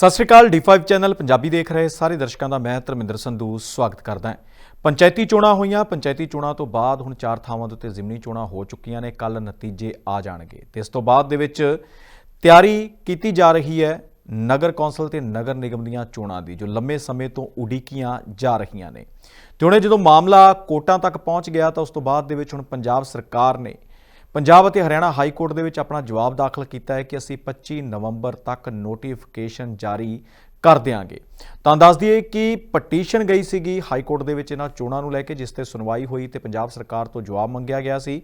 ਸਤਿ ਸ਼੍ਰੀ ਅਕਾਲ D5 channel Punjabi ਦੇਖ ਰਹੇ ਸਾਰੇ ਦਰਸ਼ਕਾਂ ਦਾ ਮੈਂ ਧਰਮਿੰਦਰ ਸੰਧੂ ਸਵਾਗਤ ਕਰਦਾ ਹਾਂ। ਪੰਚਾਇਤੀ ਚੋਣਾਂ ਹੋਈਆਂ, ਪੰਚਾਇਤੀ ਚੋਣਾਂ ਤੋਂ ਬਾਅਦ ਹੁਣ ਚਾਰ ਥਾਵਾਂ ਦੇ ਉੱਤੇ ਜ਼ਿਮਨੀ ਚੋਣਾਂ ਹੋ ਚੁੱਕੀਆਂ ਨੇ ਕੱਲ ਨਤੀਜੇ ਆ ਜਾਣਗੇ। ਤੇ ਇਸ ਤੋਂ ਬਾਅਦ ਦੇ ਵਿੱਚ ਤਿਆਰੀ ਕੀਤੀ ਜਾ ਰਹੀ ਹੈ ਨਗਰ ਕੌਂਸਲ ਤੇ ਨਗਰ ਨਿਗਮ ਦੀਆਂ ਚੋਣਾਂ ਦੀ, ਜੋ ਲੰਮੇ ਸਮੇਂ ਤੋਂ ਉਡੀਕੀਆਂ ਜਾ ਰਹੀਆਂ ਨੇ। ਤੇ ਹੁਣ ਜਦੋਂ ਮਾਮਲਾ ਕੋਟਾਂ ਤੱਕ ਪਹੁੰਚ ਗਿਆ, ਤਾਂ ਉਸ ਤੋਂ ਬਾਅਦ ਦੇ ਵਿੱਚ ਹੁਣ ਪੰਜਾਬ ਸਰਕਾਰ ਨੇ ਪੰਜਾਬ ਅਤੇ ਹਰਿਆਣਾ ਹਾਈ ਕੋਰਟ ਦੇ ਵਿੱਚ ਆਪਣਾ ਜਵਾਬ ਦਾਖਲ ਕੀਤਾ ਹੈ ਕਿ ਅਸੀਂ 25 ਨਵੰਬਰ ਤੱਕ ਨੋਟੀਫਿਕੇਸ਼ਨ ਜਾਰੀ ਕਰ ਦਿਆਂਗੇ। ਤਾਂ ਦੱਸ ਦਈਏ ਕਿ ਪਟੀਸ਼ਨ ਗਈ ਸੀਗੀ ਹਾਈ ਕੋਰਟ ਦੇ ਵਿੱਚ ਇਹਨਾਂ ਚੋਣਾਂ ਨੂੰ ਲੈ ਕੇ, ਜਿਸ ਤੇ ਸੁਣਵਾਈ ਹੋਈ ਤੇ ਪੰਜਾਬ ਸਰਕਾਰ ਤੋਂ ਜਵਾਬ ਮੰਗਿਆ ਗਿਆ ਸੀ।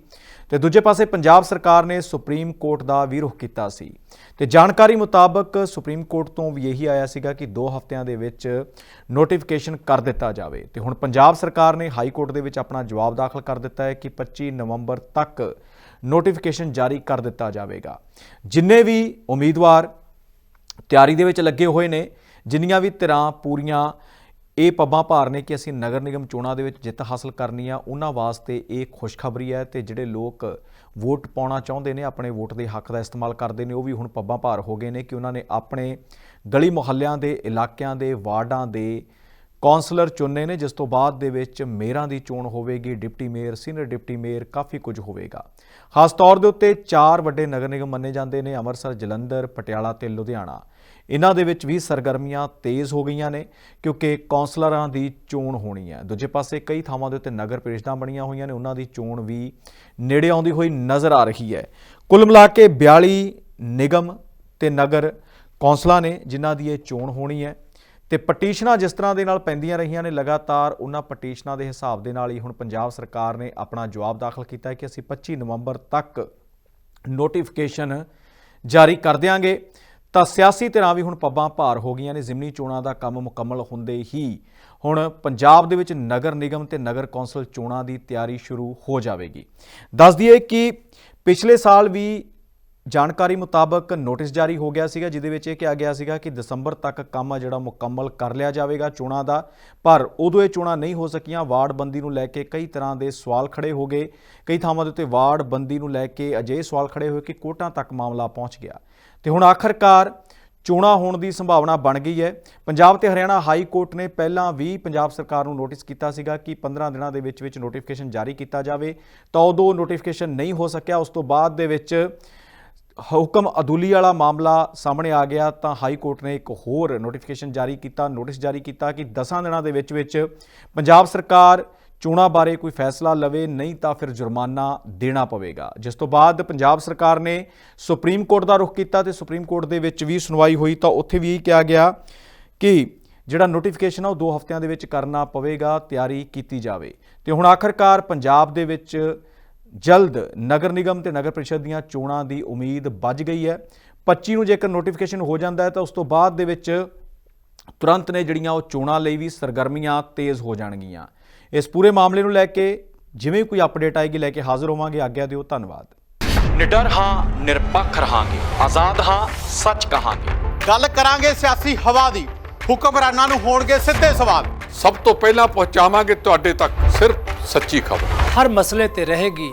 ਤੇ ਦੂਜੇ ਪਾਸੇ ਪੰਜਾਬ ਸਰਕਾਰ ਨੇ ਸੁਪਰੀਮ ਕੋਰਟ ਦਾ ਵੀ ਰੁਖ ਕੀਤਾ ਸੀ। ਤੇ ਜਾਣਕਾਰੀ ਮੁਤਾਬਕ ਸੁਪਰੀਮ ਕੋਰਟ ਤੋਂ ਵੀ ਇਹੀ ਆਇਆ ਸੀਗਾ ਕਿ 2 ਹਫ਼ਤਿਆਂ ਦੇ ਵਿੱਚ ਨੋਟੀਫਿਕੇਸ਼ਨ ਕਰ ਦਿੱਤਾ ਜਾਵੇ। ਤੇ ਹੁਣ ਪੰਜਾਬ ਸਰਕਾਰ ਨੇ ਹਾਈ ਕੋਰਟ ਦੇ ਵਿੱਚ ਆਪਣਾ ਜਵਾਬ ਦਾਖਲ ਕਰ ਦਿੱਤਾ ਹੈ ਕਿ 25 ਨਵੰਬਰ ਤੱਕ ਨੋਟੀਫਿਕੇਸ਼ਨ ਜਾਰੀ ਕਰ ਦਿੱਤਾ ਜਾਵੇਗਾ। ਜਿੰਨੇ ਵੀ ਉਮੀਦਵਾਰ ਤਿਆਰੀ ਦੇ ਵਿੱਚ ਲੱਗੇ ਹੋਏ ਨੇ, ਜਿੰਨੀਆਂ ਵੀ ਧਿਰਾਂ ਪੂਰੀਆਂ ਇਹ ਪੱਬਾਂ ਭਾਰ ਨੇ ਕਿ ਅਸੀਂ ਨਗਰ ਨਿਗਮ ਚੋਣਾਂ ਦੇ ਵਿੱਚ ਜਿੱਤ ਹਾਸਲ ਕਰਨੀ ਆ, ਉਹਨਾਂ ਵਾਸਤੇ ਇਹ ਖੁਸ਼ਖਬਰੀ ਹੈ ਤੇ ਜਿਹੜੇ ਲੋਕ ਵੋਟ ਪਾਉਣਾ ਚਾਹੁੰਦੇ ਨੇ, ਆਪਣੇ ਵੋਟ ਦੇ ਹੱਕ ਦਾ ਇਸਤੇਮਾਲ ਕਰਦੇ ਨੇ, ਉਹ ਵੀ ਹੁਣ ਪੱਬਾਂ ਭਾਰ ਹੋ ਗਏ ਨੇ ਕਿ ਉਹਨਾਂ ਨੇ ਆਪਣੇ ਗਲੀ ਮੁਹੱਲਿਆਂ ਦੇ ਇਲਾਕਿਆਂ ਦੇ ਵਾਰਡਾਂ ਦੇ ਕੌਂਸਲਰ ਚੁਣਨੇ ਨੇ, ਜਿਸ ਤੋਂ ਬਾਅਦ ਦੇ ਵਿੱਚ ਮੇਅਰਾਂ ਦੀ ਚੋਣ ਹੋਵੇਗੀ, deputy mayor, senior deputy mayor, ਕਾਫੀ ਕੁਝ ਹੋਵੇਗਾ। ਖਾਸ ਤੌਰ ਦੇ ਉੱਤੇ ਚਾਰ ਵੱਡੇ ਨਗਰ ਨਿਗਮ ਮੰਨੇ ਜਾਂਦੇ ਨੇ, ਅੰਮ੍ਰਿਤਸਰ, ਜਲੰਧਰ, ਪਟਿਆਲਾ ਤੇ ਲੁਧਿਆਣਾ। ਇਹਨਾਂ ਦੇ ਵਿੱਚ ਵੀ ਸਰਗਰਮੀਆਂ ਤੇਜ਼ ਹੋ ਗਈਆਂ ਨੇ, ਕਿਉਂਕਿ ਕੌਂਸਲਰਾਂ ਦੀ ਚੋਣ ਹੋਣੀ ਹੈ। ਦੂਜੇ ਪਾਸੇ ਕਈ ਥਾਵਾਂ ਦੇ ਉੱਤੇ ਨਗਰ ਪ੍ਰੀਸ਼ਦਾਂ ਬਣੀਆਂ ਹੋਈਆਂ ਨੇ, ਉਹਨਾਂ ਦੀ ਚੋਣ ਵੀ ਨੇੜੇ ਆਉਂਦੀ ਹੋਈ ਨਜ਼ਰ ਆ ਰਹੀ ਹੈ। ਕੁੱਲ ਮਿਲਾ ਕੇ 42 ਨਿਗਮ ਤੇ ਨਗਰ ਕੌਂਸਲਾਂ ਨੇ, ਜਿਨ੍ਹਾਂ ਦੀ ਇਹ ਚੋਣ ਹੋਣੀ ਹੈ। ਤੇ ਪਟੀਸ਼ਨਾਂ ਜਿਸ ਤਰ੍ਹਾਂ ਦੇ ਨਾਲ ਪੈਂਦੀਆਂ ਰਹੀਆਂ ਨੇ, ਲਗਾਤਾਰ ਉਹਨਾਂ ਪਟੀਸ਼ਨਾਂ ਦੇ ਹਿਸਾਬ ਦੇ ਨਾਲ ਹੀ ਹੁਣ ਪੰਜਾਬ ਸਰਕਾਰ ਨੇ ਆਪਣਾ ਜਵਾਬ ਦਾਖਲ ਕੀਤਾ ਹੈ ਕਿ ਅਸੀਂ 25 ਨਵੰਬਰ ਤੱਕ ਨੋਟੀਫਿਕੇਸ਼ਨ ਜਾਰੀ ਕਰ ਦਿਆਂਗੇ। ਤਾਂ ਸਿਆਸੀ ਧਿਰਾਂ ਵੀ ਹੁਣ ਪੱਬਾਂ ਭਾਰ ਹੋ ਗਈਆਂ ਨੇ, ਜ਼ਿਮਨੀ ਚੋਣਾਂ ਦਾ ਕੰਮ ਮੁਕੰਮਲ ਹੁੰਦੇ ਹੀ ਹੁਣ ਪੰਜਾਬ ਦੇ ਵਿੱਚ ਨਗਰ ਨਿਗਮ ਤੇ ਨਗਰ ਕੌਂਸਲ ਚੋਣਾਂ ਦੀ ਤਿਆਰੀ ਸ਼ੁਰੂ ਹੋ ਜਾਵੇਗੀ। ਦੱਸ ਦਈਏ ਕਿ ਪਿਛਲੇ ਸਾਲ ਵੀ ਜਾਣਕਾਰੀ ਮੁਤਾਬਕ ਨੋਟਿਸ ਜਾਰੀ ਹੋ ਗਿਆ ਸੀਗਾ, ਜਿਹਦੇ ਵਿੱਚ ਇਹ ਕਿਹਾ ਗਿਆ ਸੀਗਾ ਕਿ ਦਸੰਬਰ ਤੱਕ ਕੰਮ ਆ ਜਿਹੜਾ ਮੁਕੰਮਲ ਕਰ ਲਿਆ ਜਾਵੇਗਾ ਚੋਣਾਂ ਦਾ, ਪਰ ਉਦੋਂ ਇਹ ਚੋਣਾਂ ਨਹੀਂ ਹੋ ਸਕੀਆਂ। ਵਾਰਡ ਬੰਦੀ ਨੂੰ ਲੈ ਕੇ ਕਈ ਤਰ੍ਹਾਂ ਦੇ ਸਵਾਲ ਖੜੇ ਹੋ ਗਏ। ਕਈ ਥਾਵਾਂ ਦੇ ਉੱਤੇ ਵਾਰਡ ਬੰਦੀ ਨੂੰ ਲੈ ਕੇ ਅਜਿਹੇ ਸਵਾਲ ਖੜੇ ਹੋਏ ਕਿ ਕੋਰਟਾਂ ਤੱਕ ਮਾਮਲਾ ਪਹੁੰਚ ਗਿਆ। ਤੇ ਹੁਣ ਆਖਰਕਾਰ ਚੋਣਾਂ ਹੋਣ ਦੀ ਸੰਭਾਵਨਾ ਬਣ ਗਈ ਹੈ। ਪੰਜਾਬ ਤੇ ਹਰਿਆਣਾ ਹਾਈ ਕੋਰਟ ਨੇ ਪਹਿਲਾਂ ਵੀ ਪੰਜਾਬ ਸਰਕਾਰ ਨੂੰ ਨੋਟਿਸ ਕੀਤਾ ਸੀਗਾ ਕਿ 15 ਦਿਨਾਂ ਦੇ ਵਿੱਚ ਵਿੱਚ ਨੋਟੀਫਿਕੇਸ਼ਨ ਜਾਰੀ ਕੀਤਾ ਜਾਵੇ। ਤਾਂ ਉਦੋਂ ਨੋਟੀਫਿਕੇਸ਼ਨ ਨਹੀਂ ਹੋ ਸਕਿਆ। ਉਸ ਤੋਂ ਬਾਅਦ ਦੇ ਵਿੱਚ ਹੁਕਮ ਅਦੂਲੀ ਵਾਲਾ ਮਾਮਲਾ ਸਾਹਮਣੇ ਆ ਗਿਆ ਤਾਂ ਹਾਈ ਕੋਰਟ ਨੇ ਇੱਕ ਹੋਰ ਨੋਟੀਫਿਕੇਸ਼ਨ ਜਾਰੀ ਕੀਤਾ ਨੋਟਿਸ ਜਾਰੀ ਕੀਤਾ ਕਿ 10 ਦਿਨਾਂ ਦੇ ਵਿੱਚ ਵਿੱਚ ਪੰਜਾਬ ਸਰਕਾਰ ਚੋਣਾਂ ਬਾਰੇ ਕੋਈ ਫੈਸਲਾ ਲਵੇ, ਨਹੀਂ ਤਾਂ ਫਿਰ ਜੁਰਮਾਨਾ ਦੇਣਾ ਪਵੇਗਾ। ਜਿਸ ਤੋਂ ਬਾਅਦ ਪੰਜਾਬ ਸਰਕਾਰ ਨੇ ਸੁਪਰੀਮ ਕੋਰਟ ਦਾ ਰੁਖ ਕੀਤਾ ਤੇ ਸੁਪਰੀਮ ਕੋਰਟ ਦੇ ਵਿੱਚ ਵੀ ਸੁਣਵਾਈ ਹੋਈ ਤਾਂ ਉੱਥੇ ਵੀ ਇਹ ਕਿਹਾ ਗਿਆ ਕਿ ਜਿਹੜਾ ਨੋਟੀਫਿਕੇਸ਼ਨ ਆ ਉਹ 2 ਹਫ਼ਤਿਆਂ ਦੇ ਵਿੱਚ ਕਰਨਾ ਪਵੇਗਾ, ਤਿਆਰੀ ਕੀਤੀ ਜਾਵੇ। ਤੇ ਹੁਣ ਆਖਰਕਾਰ ਪੰਜਾਬ ਦੇ ਵਿੱਚ ਜਲਦ ਨਗਰ ਨਿਗਮ ਤੇ ਨਗਰ ਪ੍ਰੀਸ਼ਦ ਦੀਆਂ ਚੋਣਾਂ ਦੀ ਉਮੀਦ ਵੱਜ ਗਈ ਹੈ। 25 ਨੂੰ ਜੇਕਰ ਨੋਟੀਫਿਕੇਸ਼ਨ ਹੋ ਜਾਂਦਾ ਹੈ ਤਾਂ ਉਸ ਤੋਂ ਬਾਅਦ ਦੇ ਵਿੱਚ ਤੁਰੰਤ ਨੇ ਜਿਹੜੀਆਂ ਉਹ ਚੋਣਾਂ ਲਈ ਵੀ ਸਰਗਰਮੀਆਂ ਤੇਜ਼ ਹੋ ਜਾਣਗੀਆਂ। ਇਸ ਪੂਰੇ ਮਾਮਲੇ ਨੂੰ ਲੈ ਕੇ ਜਿਵੇਂ ਕੋਈ ਅਪਡੇਟ ਆਏਗੀ ਲੈ ਕੇ ਹਾਜ਼ਰ ਹੋਵਾਂਗੇ। ਆਗਿਆ ਦਿਓ ਧੰਨਵਾਦ। ਨਿਡਰ ਹਾਂ ਨਿਰਪੱਖ ਰਹਾਂਗੇ। ਆਜ਼ਾਦ ਹਾਂ ਸੱਚ ਕਹਾਂਗੇ। ਗੱਲ ਕਰਾਂਗੇ ਸਿਆਸੀ ਹਵਾ ਦੀ। ਹੁਕਮਰਾਨਾਂ ਨੂੰ ਹੋਣਗੇ ਸਿੱਧੇ ਸਵਾਲ। ਸਭ ਤੋਂ ਪਹਿਲਾਂ ਪਹੁੰਚਾਵਾਂਗੇ ਤੁਹਾਡੇ ਤੱਕ ਸਿਰਫ ਸੱਚੀ ਖਬਰ। ਹਰ ਮਸਲੇ ਤੇ ਰਹੇਗੀ